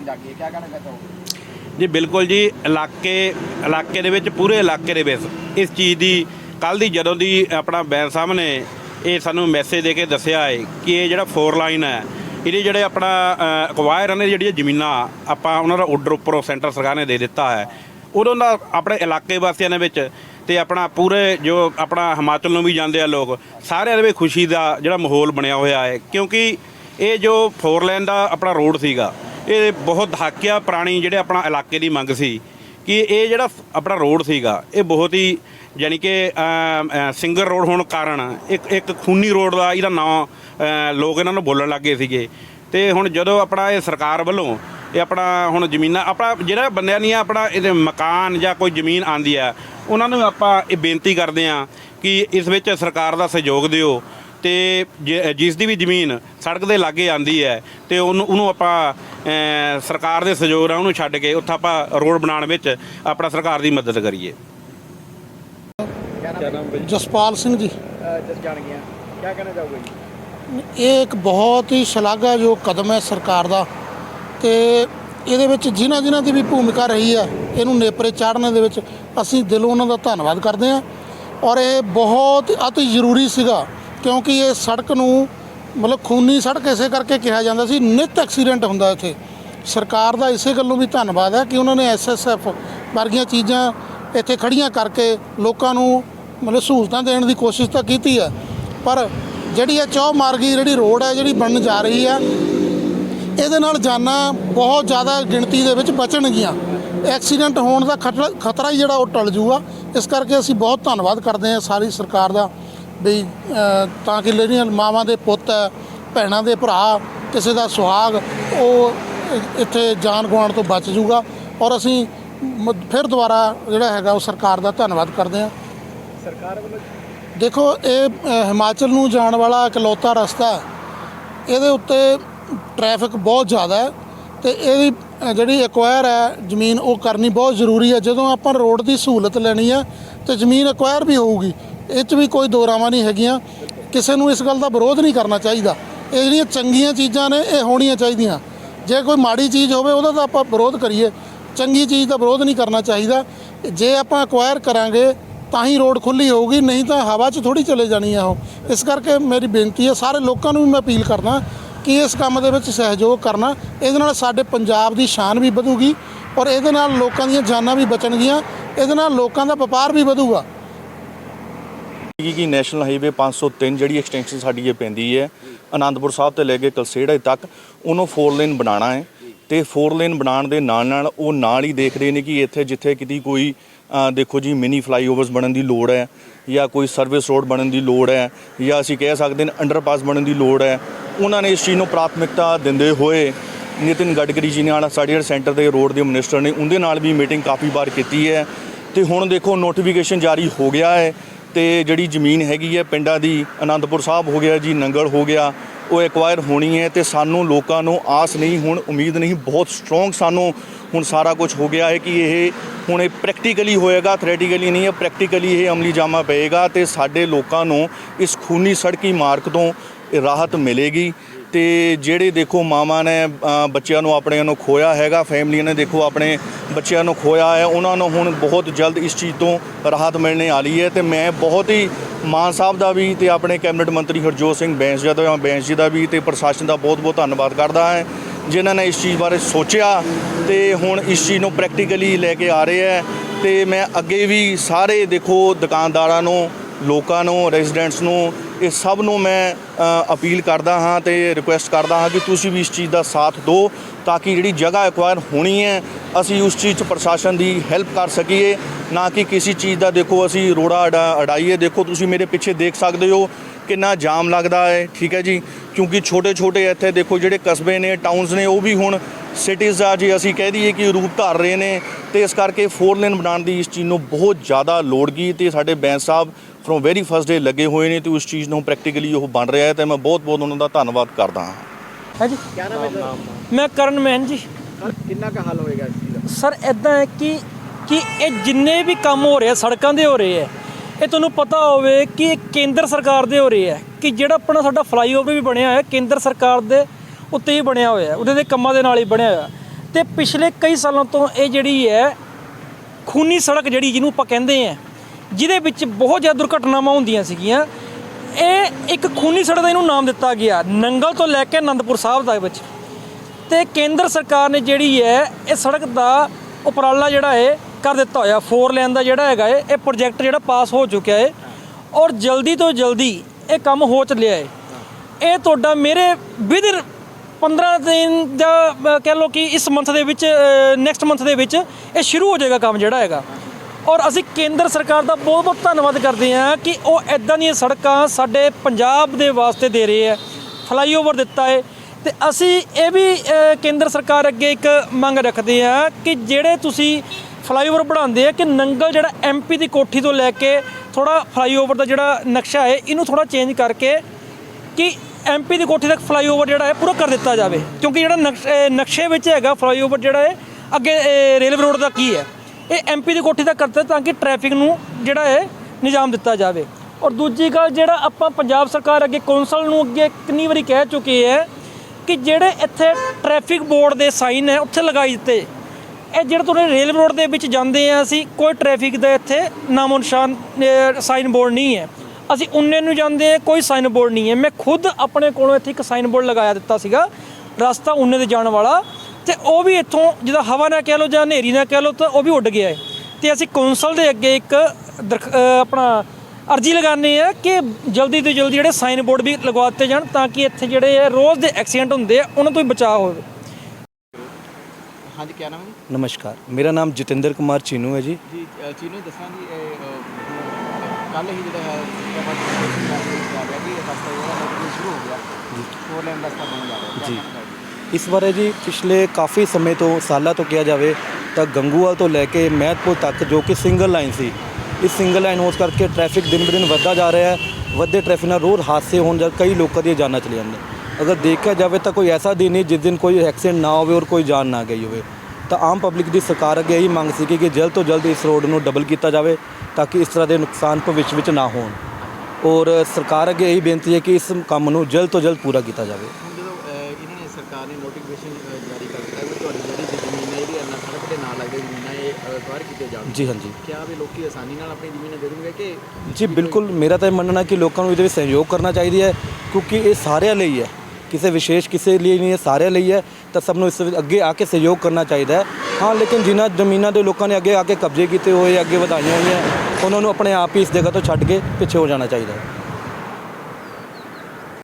ਚੇਤਨ ਜਾਗੀ ਹੈ? ਕੀ ਕਹਿਣਾ ਚਾਹੋਗੇ? ਜੀ, ਬਿਲਕੁਲ ਜੀ, ਇਲਾਕੇ ਇਲਾਕੇ ਦੇ ਵਿੱਚ, ਪੂਰੇ ਇਲਾਕੇ ਦੇ ਵਿੱਚ, ਇਸ ਚੀਜ਼ ਦੀ ਕੱਲ ਦੀ ਜਦੋਂ ਦੀ ਆਪਣਾ ਬੈਰ ਸਾਹਮਣੇ ਇਹ ਸਾਨੂੰ ਮੈਸੇਜ ਦੇ ਕੇ ਦੱਸਿਆ ਹੈ ਕਿ ਇਹ ਜਿਹੜਾ ਫੋਰ ਲਾਈਨ ਹੈ, ਇਹਦੇ ਜਿਹੜੇ ਆਪਣਾ ਅਕਵਾਇਰ ਨੇ ਜਿਹੜੀਆਂ ਜ਼ਮੀਨਾਂ, ਆਪਾਂ ਉਹਨਾਂ ਦਾ ਆਰਡਰ ਉੱਪਰੋਂ ਸੈਂਟਰ ਸਰਕਾਰ ਨੇ ਦੇ ਦਿੱਤਾ ਹੈ। ਉਦੋਂ ਦਾ ਆਪਣੇ ਇਲਾਕੇ ਵਾਸੀਆਂ ਦੇ ਵਿੱਚ ਤੇ ਆਪਣਾ ਪੂਰੇ ਜੋ ਆਪਣਾ ਹਿਮਾਚਲ ਨੂੰ ਵੀ ਜਾਂਦੇ ਆ ਲੋਕ, ਸਾਰਿਆਂ ਦੇ ਵਿੱਚ ਖੁਸ਼ੀ ਦਾ ਜਿਹੜਾ ਮਾਹੌਲ ਬਣਿਆ ਹੋਇਆ ਹੈ। ਕਿਉਂਕਿ ਇਹ ਜੋ ਫੋਰ ਲਾਈਨ ਦਾ ਆਪਣਾ ਰੋਡ ਸੀਗਾ ਇਹ ਬਹੁਤ ਦਹਾਕਿਆ ਪੁਰਾਣੀ ਜਿਹੜੇ ਆਪਣਾ ਇਲਾਕੇ ਦੀ ਮੰਗ ਸੀ ਕਿ ਇਹ ਜਿਹੜਾ ਆਪਣਾ ਰੋਡ ਸੀਗਾ, ਇਹ ਬਹੁਤ ਹੀ ਯਾਨੀ ਕਿ ਸਿੰਗਰ ਰੋਡ ਹੋਣ ਕਾਰਨ ਇੱਕ ਇੱਕ ਖੂਨੀ ਰੋਡ ਦਾ ਇਹਦਾ ਨਾਂ ਲੋਕ ਇਹਨਾਂ ਨੂੰ ਬੋਲਣ ਲੱਗੇ ਸੀਗੇ। ਤੇ ਹੁਣ ਜਦੋਂ ਆਪਣਾ ਇਹ ਸਰਕਾਰ ਵੱਲੋਂ ਇਹ ਆਪਣਾ ਹੁਣ ਜ਼ਮੀਨਾਂ, ਆਪਣਾ ਜਿਹੜਾ ਬੰਦਿਆਂ ਦੀਆਂ ਆਪਣਾ ਇਹਦੇ ਮਕਾਨ ਜਾਂ ਕੋਈ ਜ਼ਮੀਨ ਆਂਦੀ ਆ, ਉਹਨਾਂ ਨੂੰ ਆਪਾਂ ਇਹ ਬੇਨਤੀ ਕਰਦੇ ਆ ਕਿ ਇਸ ਵਿੱਚ ਸਰਕਾਰ ਦਾ ਸਹਿਯੋਗ ਦਿਓ। ਤੇ ਜਿਸ ਦੀ ਵੀ ਜ਼ਮੀਨ ਸੜਕ ਦੇ ਲਾਗੇ ਆਂਦੀ ਹੈ ਤੇ ਉਹਨੂੰ ਉਹਨੂੰ ਆਪਾਂ ਸਰਕਾਰ ਦੇ ਸਹਿਯੋਗ ਨਾਲ ਉਹਨੂੰ ਛੱਡ ਕੇ ਉੱਥੇ ਆਪਾਂ ਰੋਡ ਬਣਾਉਣ ਵਿੱਚ ਆਪਣਾ ਸਰਕਾਰ ਦੀ ਮਦਦ ਕਰੀਏ। ਜਸਪਾਲ ਸਿੰਘ ਜੀ। ਇਹ ਇੱਕ ਬਹੁਤ ਹੀ ਸ਼ਲਾਘਾ ਜੋ ਕਦਮ ਹੈ ਸਰਕਾਰ ਦਾ ਤੇ ਇਹਦੇ ਵਿੱਚ ਜਿਨ੍ਹਾਂ ਜਿਨ੍ਹਾਂ ਦੀ ਵੀ ਭੂਮਿਕਾ ਰਹੀ ਹੈ ਇਹਨੂੰ ਨੇਪਰੇ ਚਾੜਨ ਦੇ ਵਿੱਚ ਅਸੀਂ ਦਿਲੋਂ ਉਹਨਾਂ ਦਾ ਧੰਨਵਾਦ ਕਰਦੇ ਹਾਂ। ਔਰ ਇਹ ਬਹੁਤ ਅਤਿ ਜ਼ਰੂਰੀ ਸੀਗਾ ਕਿਉਂਕਿ ਇਹ ਸੜਕ ਨੂੰ, ਮਤਲਬ ਖੂਨੀ ਸੜਕ ਇਸੇ ਕਰਕੇ ਕਿਹਾ ਜਾਂਦਾ ਸੀ, ਨਿਤ ਐਕਸੀਡੈਂਟ ਹੁੰਦਾ ਇੱਥੇ। ਸਰਕਾਰ ਦਾ ਇਸੇ ਗੱਲੋਂ ਵੀ ਧੰਨਵਾਦ ਹੈ ਕਿ ਉਹਨਾਂ ਨੇ ਐਸਐਸਐਫ ਵਰਗੀਆਂ ਚੀਜ਼ਾਂ ਇੱਥੇ ਖੜੀਆਂ ਕਰਕੇ ਲੋਕਾਂ ਨੂੰ ਮਤਲਬ ਸਹੂਲਤਾਂ ਦੇਣ ਦੀ ਕੋਸ਼ਿਸ਼ ਤਾਂ ਕੀਤੀ ਹੈ। ਪਰ ਜਿਹੜੀ ਇਹ ਚੌ ਮਾਰਗੀ ਜਿਹੜੀ ਰੋਡ ਹੈ, ਜਿਹੜੀ ਬਣਨ ਜਾ ਰਹੀ ਹੈ, ਇਹਦੇ ਨਾਲ ਜਾਨਾਂ ਬਹੁਤ ਜ਼ਿਆਦਾ ਗਿਣਤੀ ਦੇ ਵਿੱਚ ਬਚਣਗੀਆਂ। ਐਕਸੀਡੈਂਟ ਹੋਣ ਦਾ ਖਤਰਾ ਖਤਰਾ ਹੀ ਜਿਹੜਾ ਉਹ ਟਲ ਜੂਗਾ। ਇਸ ਕਰਕੇ ਅਸੀਂ ਬਹੁਤ ਧੰਨਵਾਦ ਕਰਦੇ ਹਾਂ ਸਾਰੀ ਸਰਕਾਰ ਦਾ। ਵੀ ਤਾਂ ਕਿ ਜਿਹੜੀਆਂ ਮਾਵਾਂ ਦੇ ਪੁੱਤ ਭੈਣਾਂ ਦੇ ਭਰਾ ਕਿਸੇ ਦਾ ਸੁਹਾਗ ਉਹ ਇੱਥੇ ਜਾਨ ਗਵਾਉਣ ਤੋਂ ਬਚ ਜੂਗਾ ਔਰ ਅਸੀਂ ਫਿਰ ਦੁਬਾਰਾ ਜਿਹੜਾ ਹੈਗਾ ਉਹ ਸਰਕਾਰ ਦਾ ਧੰਨਵਾਦ ਕਰਦੇ ਹਾਂ। ਸਰਕਾਰ ਵੱਲੋਂ ਦੇਖੋ ਇਹ ਹਿਮਾਚਲ ਨੂੰ ਜਾਣ ਵਾਲਾ ਇਕਲੌਤਾ ਰਸਤਾ ਇਹਦੇ ਉੱਤੇ ਟ੍ਰੈਫਿਕ ਬਹੁਤ ਜ਼ਿਆਦਾ ਹੈ ਤੇ ਇਹਦੀ ਜਿਹੜੀ ਐਕਵਾਇਰ ਹੈ ਜ਼ਮੀਨ ਉਹ ਕਰਨੀ ਬਹੁਤ ਜ਼ਰੂਰੀ ਹੈ। ਜਦੋਂ ਆਪਾਂ ਰੋਡ ਦੀ ਸਹੂਲਤ ਲੈਣੀ ਹੈ ਤੇ ਜ਼ਮੀਨ ਐਕਵਾਇਰ ਵੀ ਹੋਊਗੀ। ਇਹ 'ਚ ਵੀ ਕੋਈ ਦੋ ਰਾਵਾਂ ਨਹੀਂ ਹੈਗੀਆਂ। ਕਿਸੇ ਨੂੰ ਇਸ ਗੱਲ ਦਾ ਵਿਰੋਧ ਨਹੀਂ ਕਰਨਾ ਚਾਹੀਦਾ। ਇਹ ਜਿਹੜੀਆਂ ਚੰਗੀਆਂ ਚੀਜ਼ਾਂ ਨੇ, ਇਹ ਹੋਣੀਆਂ ਚਾਹੀਦੀਆਂ। ਜੇ ਕੋਈ ਮਾੜੀ ਚੀਜ਼ ਹੋਵੇ, ਉਹਦਾ ਤਾਂ ਆਪਾਂ ਵਿਰੋਧ ਕਰੀਏ। ਚੰਗੀ ਚੀਜ਼ ਦਾ ਵਿਰੋਧ ਨਹੀਂ ਕਰਨਾ ਚਾਹੀਦਾ। ਜੇ ਆਪਾਂ ਐਕਵਾਇਰ ਕਰਾਂਗੇ, ਤਾਂ ਹੀ ਰੋਡ ਖੁੱਲੀ ਹੋਊਗੀ, ਨਹੀਂ ਤਾਂ ਹਵਾ 'ਚ ਥੋੜੀ ਚਲੇ ਜਾਣੀ ਆ ਉਹ। ਇਸ ਕਰਕੇ ਮੇਰੀ ਬੇਨਤੀ ਹੈ, ਸਾਰੇ ਲੋਕਾਂ ਨੂੰ ਵੀ ਮੈਂ ਅਪੀਲ ਕਰਦਾ ਕਿ ਇਸ ਕੰਮ ਦੇ ਵਿੱਚ ਸਹਿਯੋਗ ਕਰਨਾ। ਇਹਦੇ ਨਾਲ ਸਾਡੇ ਪੰਜਾਬ ਦੀ ਸ਼ਾਨ ਵੀ ਵਧੂਗੀ ਔਰ ਇਹਦੇ ਨਾਲ ਲੋਕਾਂ ਦੀਆਂ ਜਾਨਾਂ ਵੀ ਬਚਣਗੀਆਂ। ਇਹਦੇ ਨਾਲ ਲੋਕਾਂ ਦਾ ਵਪਾਰ ਵੀ ਵਧੂਗਾ। ਕੀ ਕੀ ਨੈਸ਼ਨਲ ਹਾਈਵੇ 503 ਜਿਹੜੀ ਐਕਸਟੈਂਸ਼ਨ ਸਾਡੀ ਇਹ ਪੈਂਦੀ ਹੈ ਆਨੰਦਪੁਰ ਸਾਹਿਬ ਤੋਂ ਲੈ ਕੇ ਕਲਸੇੜਾ ਤੱਕ, ਉਹਨੂੰ 4 ਲੇਨ ਬਣਾਉਣਾ ਹੈ। ਤੇ 4 ਲੇਨ ਬਣਾਉਣ ਦੇ ਨਾਲ ਨਾਲ ਉਹ ਨਾਲ ਹੀ ਦੇਖ ਰਹੇ ਨੇ ਕਿ ਇੱਥੇ ਜਿੱਥੇ ਕਿਤੇ ਕੋਈ ਦੇਖੋ ਜੀ ਮਿਨੀ ਫਲਾਈਓਵਰਸ ਬਣਨ ਦੀ ਲੋੜ ਹੈ ਜਾਂ ਕੋਈ ਸਰਵਿਸ ਰੋਡ ਬਣਨ ਦੀ ਲੋੜ ਹੈ ਜਾਂ ਅਸੀਂ ਕਹਿ ਸਕਦੇ ਨੇ ਅੰਡਰਪਾਸ ਬਣਨ ਦੀ ਲੋੜ ਹੈ। ਉਹਨਾਂ ਨੇ ਇਸ ਚੀਜ਼ ਨੂੰ ਪ੍ਰਾਥਮਿਕਤਾ ਦਿੰਦੇ ਹੋਏ ਨਿਤਿਨ ਗਡਕਰੀ ਜੀ ਨਾਲ ਸਾਡੇ ਜਿਹੜੇ ਸੈਂਟਰ ਦੇ ਰੋਡ ਦੇ ਮਿਨਿਸਟਰ ਨੇ, ਉਹਦੇ ਨਾਲ ਵੀ ਮੀਟਿੰਗ ਕਾਫੀ ਵਾਰ ਕੀਤੀ ਹੈ। ਤੇ ਹੁਣ ਦੇਖੋ ਨੋਟੀਫਿਕੇਸ਼ਨ ਜਾਰੀ ਹੋ ਗਿਆ ਹੈ ਤੇ ਜਿਹੜੀ ਜ਼ਮੀਨ ਹੈਗੀ ਹੈ ਪਿੰਡਾਂ ਦੀ ਆਨੰਦਪੁਰ ਸਾਹਿਬ ਹੋ ਗਿਆ ਜੀ, ਨੰਗਲ ਹੋ ਗਿਆ, ਉਹ ਐਕਵਾਇਰ ਹੋਣੀ ਹੈ ਤੇ ਸਾਨੂੰ ਲੋਕਾਂ ਨੂੰ ਆਸ ਨਹੀਂ, ਹੁਣ ਉਮੀਦ ਨਹੀਂ, ਬਹੁਤ ਸਟਰੋਂਗ ਸਾਨੂੰ ਹੁਣ ਸਾਰਾ ਕੁਝ ਹੋ ਗਿਆ ਹੈ ਕਿ ਇਹ ਹੁਣ ਇਹ ਪ੍ਰੈਕਟੀਕਲੀ ਹੋਏਗਾ ਥਿਓਰੈਟੀਕਲੀ ਨਹੀਂ ਹੈ ਪ੍ਰੈਕਟੀਕਲੀ ਇਹ ਅਮਲੀ ਜਾਮਾ ਪਏਗਾ ਤੇ ਸਾਡੇ ਲੋਕਾਂ ਨੂੰ ਇਸ ਖੂਨੀ ਸੜਕੀ ਮਾਰਗ ਤੋਂ ਰਾਹਤ ਮਿਲੇਗੀ। ਤੇ ਜਿਹੜੇ ਦੇਖੋ ਮਾਵਾਂ ਨੇ ਬੱਚਿਆਂ ਨੂੰ ਆਪਣਿਆਂ ਨੂੰ ਖੋਇਆ ਹੈਗਾ ਫੈਮਲੀਆਂ ਨੇ ਦੇਖੋ ਆਪਣੇ ਬੱਚਿਆਂ ਨੂੰ ਖੋਇਆ ਹੈ, ਉਹਨਾਂ ਨੂੰ ਹੁਣ ਬਹੁਤ ਜਲਦ ਇਸ ਚੀਜ਼ ਤੋਂ ਰਾਹਤ ਮਿਲਣੇ ਵਾਲੀ ਹੈ ਤੇ ਮੈਂ ਬਹੁਤ ਹੀ ਮਾਨ ਸਾਹਿਬ ਦਾ ਵੀ ਤੇ ਆਪਣੇ ਕੈਬਨਿਟ ਮੰਤਰੀ ਹਰਜੋਤ ਸਿੰਘ ਬੈਂਸ ਜੀ ਦਾ ਬੈਂਸ ਜੀ ਦਾ ਵੀ ਤੇ ਪ੍ਰਸ਼ਾਸਨ ਦਾ ਬਹੁਤ ਬਹੁਤ ਧੰਨਵਾਦ ਕਰਦਾ ਹਾਂ, ਜਿਨ੍ਹਾਂ ਨੇ ਇਸ ਚੀਜ਼ ਬਾਰੇ ਸੋਚਿਆ ਤੇ ਹੁਣ ਇਸ ਚੀਜ਼ ਨੂੰ ਪ੍ਰੈਕਟੀਕਲੀ ਲੈ ਕੇ ਆ ਰਹੇ ਹੈ ਤੇ ਮੈਂ ਅੱਗੇ ਵੀ ਸਾਰੇ ਦੇਖੋ ਦੁਕਾਨਦਾਰਾਂ ਨੂੰ ਲੋਕਾਂ ਨੂੰ ਰੈਜ਼ੀਡੈਂਟਸ ਨੂੰ, ਇਹ ਸਭ ਨੂੰ ਮੈਂ ਅਪੀਲ ਕਰਦਾ ਹਾਂ ਤੇ ਰਿਕੁਐਸਟ ਕਰਦਾ ਹਾਂ ਕਿ ਤੁਸੀਂ ਵੀ ਇਸ ਚੀਜ਼ ਦਾ ਸਾਥ ਦਿਓ ਤਾਂ ਕਿ ਜਿਹੜੀ ਜਗ੍ਹਾ ਐਕਵਾਇਰ ਹੋਣੀ ਹੈ, ਅਸੀਂ ਉਸ ਚੀਜ਼ 'ਚ ਪ੍ਰਸ਼ਾਸਨ ਦੀ ਹੈਲਪ ਕਰ ਸਕੀਏ, ਨਾ ਕਿ ਕਿਸੇ ਚੀਜ਼ ਦਾ ਦੇਖੋ ਅਸੀਂ ਰੋੜਾ ਅਡਾ- ਅਡਾਈਏ। ਦੇਖੋ ਤੁਸੀਂ ਮੇਰੇ ਪਿੱਛੇ ਦੇਖ ਸਕਦੇ ਹੋ ਕਿੰਨਾ ਜਾਮ ਲੱਗਦਾ ਹੈ, ਠੀਕ ਹੈ ਜੀ? ਕਿਉਂਕਿ ਛੋਟੇ ਛੋਟੇ ਇੱਥੇ ਦੇਖੋ ਜਿਹੜੇ ਕਸਬੇ ਨੇ ਟਾਊਨਸ ਨੇ, ਉਹ ਵੀ ਹੁਣ ਸਿਟੀਜ਼ ਆ ਜੀ ਅਸੀਂ ਕਹਿ ਦਈਏ ਕਿ ਰੂਪ ਧਾਰ ਰਹੇ ਨੇ, ਤੇ ਇਸ ਕਰਕੇ ਫੋਰ ਲੇਨ ਬਣਾਉਣ ਦੀ ਇਸ ਚੀਜ਼ ਨੂੰ ਬਹੁਤ ਜ਼ਿਆਦਾ ਲੋੜ ਗਈ ਤੇ ਸਾਡੇ Bains sahib from very first day ਲੱਗੇ ਹੋਏ ਨੇ ਤੇ ਉਸ ਚੀਜ਼ ਨੂੰ ਪ੍ਰੈਕਟੀਕਲੀ ਉਹ ਬਣ ਰਿਹਾ ਹੈ ਤੇ ਮੈਂ ਬਹੁਤ ਬਹੁਤ ਉਹਨਾਂ ਦਾ ਧੰਨਵਾਦ ਕਰਦਾ ਹਾਂ। ਹਾਂਜੀ। ਕੀ ਮੈਂ ਕਰਨ ਮਹਿਨ ਜੀ। ਕਿੰਨਾ ਕਾ ਹਾਲ ਹੋਏਗਾ ਸਰ ਇਦਾਂ ਹੈ ਕਿ ਕਿ ਇਹ ਜਿੰਨੇ ਵੀ ਕੰਮ ਹੋ ਰਹੇ ਆ ਸੜਕਾਂ ਦੇ ਹੋ ਰਹੇ ਹੈ ਇਹ ਤੁਹਾਨੂੰ ਪਤਾ ਹੋਵੇ ਕਿ ਇਹ ਕੇਂਦਰ ਸਰਕਾਰ ਦੇ ਹੋ ਰਹੇ ਹੈ ਕਿ ਜਿਹੜਾ ਆਪਣਾ ਸਾਡਾ ਫਲਾਈਓਵਰ ਵੀ ਬਣਿਆ ਹੋਇਆ ਕੇਂਦਰ ਸਰਕਾਰ ਦੇ ਉੱਤੇ ਹੀ ਬਣਿਆ ਹੋਇਆ ਉਹਦੇ ਦੇ ਕੰਮਾਂ ਦੇ ਨਾਲ ਹੀ ਬਣਿਆ ਹੋਇਆ। ਤੇ ਪਿਛਲੇ ਕਈ ਸਾਲਾਂ ਤੋਂ ਇਹ ਜਿਹੜੀ ਹੈ ਖੂਨੀ ਸੜਕ ਜਿਹੜੀ ਜਿਹਨੂੰ ਆਪਾਂ ਕਹਿੰਦੇ ਆ ਜਿਹਦੇ ਵਿੱਚ ਬਹੁਤ ਜ਼ਿਆਦਾ ਦੁਰਘਟਨਾਵਾਂ ਹੁੰਦੀਆਂ ਸੀਗੀਆਂ। ਇਹ ਇੱਕ ਖੂਨੀ ਸੜਕ ਦਾ ਇਹਨੂੰ ਨਾਮ ਦਿੱਤਾ ਗਿਆ। ਨੰਗਲ ਤੋਂ ਲੈ ਕੇ ਆਨੰਦਪੁਰ ਸਾਹਿਬ ਤੱਕ ਵਿੱਚ। ਤੇ ਕੇਂਦਰ ਸਰਕਾਰ ਨੇ ਜਿਹੜੀ ਹੈ, ਇਹ ਸੜਕ ਦਾ ਉਪਰਾਲਾ ਜਿਹੜਾ ਹੈ, ਕਰ ਦਿੱਤਾ ਹੋਇਆ। ਫੋਰ ਲੇਨ ਦਾ ਜਿਹੜਾ ਹੈਗਾ ਹੈ, ਇਹ ਪ੍ਰੋਜੈਕਟ ਜਿਹੜਾ ਪਾਸ ਹੋ ਚੁੱਕਿਆ ਹੈ। ਔਰ ਜਲਦੀ ਤੋਂ ਜਲਦੀ ਇਹ ਕੰਮ ਹੋ ਚੱਲਿਆ ਹੈ। ਇਹ ਤੁਹਾਡਾ ਮੇਰੇ ਵਿਦਿਨ 15 ਦਿਨ ਦਾ ਕਹਿ ਲਓ ਕਿ ਇਸ ਮੰਥ ਦੇ ਵਿੱਚ ਨੈਕਸਟ ਮੰਥ ਦੇ ਵਿੱਚ ਇਹ ਸ਼ੁਰੂ ਹੋ ਜਾਏਗਾ ਕੰਮ ਜਿਹੜਾ ਹੈਗਾ। ਔਰ ਅਸੀਂ ਕੇਂਦਰ ਸਰਕਾਰ ਦਾ ਬਹੁਤ ਬਹੁਤ ਧੰਨਵਾਦ ਕਰਦੇ ਹਾਂ ਕਿ ਉਹ ਐਦਾਂ ਦੀਆਂ ਸੜਕਾਂ ਸਾਡੇ ਪੰਜਾਬ ਦੇ ਵਾਸਤੇ ਦੇ ਰਹੇ ਹੈ ਫਲਾਈਓਵਰ ਦਿੱਤਾ ਹੈ। ਤੇ ਅਸੀਂ ਇਹ ਵੀ ਕੇਂਦਰ ਸਰਕਾਰ ਅੱਗੇ ਇੱਕ ਮੰਗ ਰੱਖਦੇ ਹਾਂ ਕਿ ਜਿਹੜੇ ਤੁਸੀਂ ਫਲਾਈਓਵਰ ਬਣਾਉਂਦੇ ਆ, ਕਿ ਨੰਗਲ ਜਿਹੜਾ ਐਮਪੀ ਦੀ ਕੋਠੀ ਤੋਂ ਲੈ ਕੇ ਥੋੜਾ ਫਲਾਈਓਵਰ ਦਾ ਜਿਹੜਾ ਨਕਸ਼ਾ ਹੈ, ਇਹਨੂੰ ਥੋੜਾ ਚੇਂਜ ਕਰਕੇ ਕਿ ਐਮਪੀ ਦੀ ਕੋਠੀ ਤੱਕ ਫਲਾਈਓਵਰ ਜਿਹੜਾ ਹੈ, ਪੂਰਾ ਕਰ ਦਿੱਤਾ ਜਾਵੇ। ਕਿਉਂਕਿ ਜਿਹੜਾ ਨਕਸ਼- ਨਕਸ਼ੇ ਵਿੱਚ ਹੈਗਾ ਫਲਾਈਓਵਰ ਜਿਹੜਾ ਹੈ, ਅੱਗੇ ਰੇਲਵੇ ਰੋਡ ਦਾ ਕੀ ਹੈ। ਇਹ ਐਮਪੀ ਦੀ ਕੋਠੀ ਦਾ ਕਰਤਾ ਤਾਂ ਕਿ ਟ੍ਰੈਫਿਕ ਨੂੰ ਜਿਹੜਾ ਹੈ ਨਿਜ਼ਾਮ ਦਿੱਤਾ ਜਾਵੇ। ਔਰ ਦੂਜੀ ਗੱਲ ਜਿਹੜਾ ਆਪਾਂ ਪੰਜਾਬ ਸਰਕਾਰ ਅੱਗੇ ਕੌਂਸਲ ਨੂੰ ਅੱਗੇ ਕਿੰਨੀ ਵਾਰੀ ਕਹਿ ਚੁੱਕੇ ਹੈ ਕਿ ਜਿਹੜੇ ਇੱਥੇ ਟ੍ਰੈਫਿਕ ਬੋਰਡ ਦੇ ਸਾਈਨ ਹੈ, ਉੱਥੇ ਲਗਾਈ ਦਿੱਤੇ। ਇਹ ਜਿਹੜੇ ਤੁਹਾਡੇ ਰੇਲ ਰੋਡ ਦੇ ਵਿੱਚ ਜਾਂਦੇ ਆ ਅਸੀਂ, ਕੋਈ ਟ੍ਰੈਫਿਕ ਦਾ ਇੱਥੇ ਨਾਮੋ ਨਿਸ਼ਾਨ ਸਾਈਨ ਬੋਰਡ ਨਹੀਂ ਹੈ। ਅਸੀਂ ਉਨੇ ਨੂੰ ਜਾਂਦੇ ਆ, ਕੋਈ ਸਾਈਨ ਬੋਰਡ ਨਹੀਂ ਹੈ। ਮੈਂ ਖੁਦ ਆਪਣੇ ਕੋਲੋਂ ਇੱਥੇ ਇੱਕ ਸਾਈਨ ਬੋਰਡ ਲਗਾਇਆ ਦਿੱਤਾ ਸੀਗਾ, ਰਸਤਾ ਉਨੇ ਦੇ ਜਾਣ ਵਾਲਾ। ਤੇ ਉਹ ਵੀ ਇੱਥੋਂ ਜਿਹਦਾ ਹਵਾ ਨਾਲ ਕਹਿ ਲਓ ਜਾਂ ਹਨੇਰੀ ਨਾਲ ਕਹਿ ਲਓ ਤਾਂ ਉਹ ਵੀ ਉੱਡ ਗਿਆ ਹੈ ਤੇ ਅਸੀਂ ਕੌਂਸਲ ਦੇ ਅੱਗੇ ਇੱਕ ਆਪਣਾ ਅਰਜੀ ਲਗਾਉਂਦੇ ਆ ਕਿ ਜਲਦੀ ਤੋਂ ਜਲਦੀ ਜਿਹੜੇ ਸਾਈਨ ਬੋਰਡ ਵੀ ਲਗਵਾ ਦਿੱਤੇ ਜਾਣ ਤਾਂ ਕਿ ਇੱਥੇ ਜਿਹੜੇ ਆ ਰੋਜ਼ ਦੇ ਐਕਸੀਡੈਂਟ ਹੁੰਦੇ ਆ ਉਹਨਾਂ ਤੋਂ ਵੀ ਬਚਾਅ ਹੋਵੇ ਹਾਂਜੀ ਕੀ ਨਾਮ ਹੈ ਜੀ? ਨਮਸਕਾਰ ਮੇਰਾ ਨਾਮ ਜਤਿੰਦਰ ਕੁਮਾਰ ਚੀਨੂ ਹੈ ਜੀ ਜੀ ਚੀਨੂ ਦੱਸਾਂ ਜੀ ਕੱਲ ਹੀ ਜਿਹੜਾ ਹੈ ਗਿਆ ਇਹ ਰਸਤਾ ਜਿਹੜਾ ਹੈ ਸ਼ੁਰੂ ਹੋ ਗਿਆ ਜੀ ਫੋਰ ਲੇਨ ਰਸਤਾ ਬਣ ਜਾ ਰਿਹਾ ਜੀ। ਇਸ ਬਾਰੇ ਜੀ ਪਿਛਲੇ ਕਾਫੀ ਸਮੇਂ ਤੋਂ ਸਾਲਾਂ ਤੋਂ ਕਿਹਾ ਜਾਵੇ ਤਾਂ ਗੰਗੂਵਾਲ ਤੋਂ ਲੈ ਕੇ ਮਹਿਤਪੁਰ ਤੱਕ ਜੋ ਕਿ ਸਿੰਗਲ ਲਾਈਨ ਸੀ, ਇਸ ਸਿੰਗਲ ਲਾਈਨ ਹੋਣ ਕਰਕੇ ਟ੍ਰੈਫਿਕ ਦਿਨ ਬ ਦਿਨ ਵੱਧਦਾ ਜਾ ਰਿਹਾ ਹੈ, ਵੱਧਦੇ ਟ੍ਰੈਫਿਕ ਨਾਲ ਰੋਜ਼ ਹਾਦਸੇ ਹੋਣ ਜਾਂ ਕਈ ਲੋਕਾਂ ਦੀਆਂ ਜਾਨਾਂ ਚਲੀਆਂ ਨੇ ਅਗਰ ਦੇਖਿਆ ਜਾਵੇ ਤਾਂ ਕੋਈ ਐਸਾ ਦਿਨ ਨਹੀਂ ਜਿਸ ਦਿਨ ਕੋਈ ਐਕਸੀਡੈਂਟ ਨਾ ਹੋਵੇ ਔਰ ਕੋਈ ਜਾਨ ਨਾ ਗਈ ਹੋਵੇ। ਤਾਂ ਆਮ ਪਬਲਿਕ ਦੀ ਸਰਕਾਰ ਅੱਗੇ ਇਹੀ ਮੰਗ ਸੀ ਕਿ ਜਲਦ ਤੋਂ ਜਲਦ ਇਸ ਰੋਡ ਨੂੰ ਡਬਲ ਕੀਤਾ ਜਾਵੇ ਤਾਂ ਕਿ ਇਸ ਤਰ੍ਹਾਂ ਦੇ ਨੁਕਸਾਨ ਭਵਿੱਖ ਵਿੱਚ ਨਾ ਹੋਣ। ਔਰ ਸਰਕਾਰ ਅੱਗੇ ਇਹੀ ਬੇਨਤੀ ਹੈ ਕਿ ਇਸ ਕੰਮ ਨੂੰ ਜਲਦ ਤੋਂ ਜਲਦ ਪੂਰਾ ਕੀਤਾ ਜਾਵੇ ਹੁਣ ਜਦੋਂ ਅ, ਇਹਨਾਂ ਨੇ ਸਰਕਾਰ ਨੇ ਨੋਟੀਫਿਕੇਸ਼ਨ ਜਾਰੀ ਕਰ ਦਿੱਤਾ ਕਿ ਤੁਹਾਡੀ ਜਿਹੜੀ ਜ਼ਮੀਨ ਹੈ ਜਿਹੜੀ ਅੰਨਾ ਸੜਕ ਦੇ ਨਾਲ ਲੱਗਦੀ ਜ਼ਮੀਨਾਂ ਇਹ ਅਕਵਾਇਰ ਕੀਤੇ ਜਾਣ ਜੀ ਹਾਂਜੀ। ਕਿਆ ਵੀ ਲੋਕੀ ਆਸਾਨੀ ਨਾਲ ਆਪਣੀ ਜ਼ਮੀਨਾਂ ਦੇ ਦੇਣਗੇ ਕਿ ਜੀ ਬਿਲਕੁਲ। ਮੇਰਾ ਤਾਂ ਇਹ ਮੰਨਣਾ ਕਿ ਲੋਕਾਂ ਨੂੰ ਇਹਦੇ ਵਿੱਚ ਸਹਿਯੋਗ ਕਰਨਾ ਚਾਹੀਦਾ ਹੈ ਕਿਉਂਕਿ ਇਹ ਸਾਰਿਆਂ ਲਈ ਹੈ। ਕਿਸੇ ਵਿਸ਼ੇਸ਼ ਕਿਸੇ ਲਈ ਨਹੀਂ ਹੈ ਸਾਰਿਆਂ ਲਈ ਹੈ। ਤਾਂ ਸਭ ਨੂੰ ਇਸ ਵਿੱਚ ਅੱਗੇ ਆ ਕੇ ਸਹਿਯੋਗ ਕਰਨਾ ਚਾਹੀਦਾ ਹੈ। ਹਾਂ ਲੇਕਿਨ ਜਿਨ੍ਹਾਂ ਜ਼ਮੀਨਾਂ ਦੇ ਲੋਕਾਂ ਨੇ ਅੱਗੇ ਆ ਕੇ ਕਬਜ਼ੇ ਕੀਤੇ ਹੋਏ ਅੱਗੇ ਵਧਾਈਆਂ ਹੋਈਆਂ ਉਹਨਾਂ ਨੂੰ ਆਪਣੇ ਆਪ ਹੀ ਇਸ ਜਗ੍ਹਾ ਤੋਂ ਛੱਡ ਕੇ ਪਿੱਛੇ ਹੋ ਜਾਣਾ ਚਾਹੀਦਾ ਹੈ।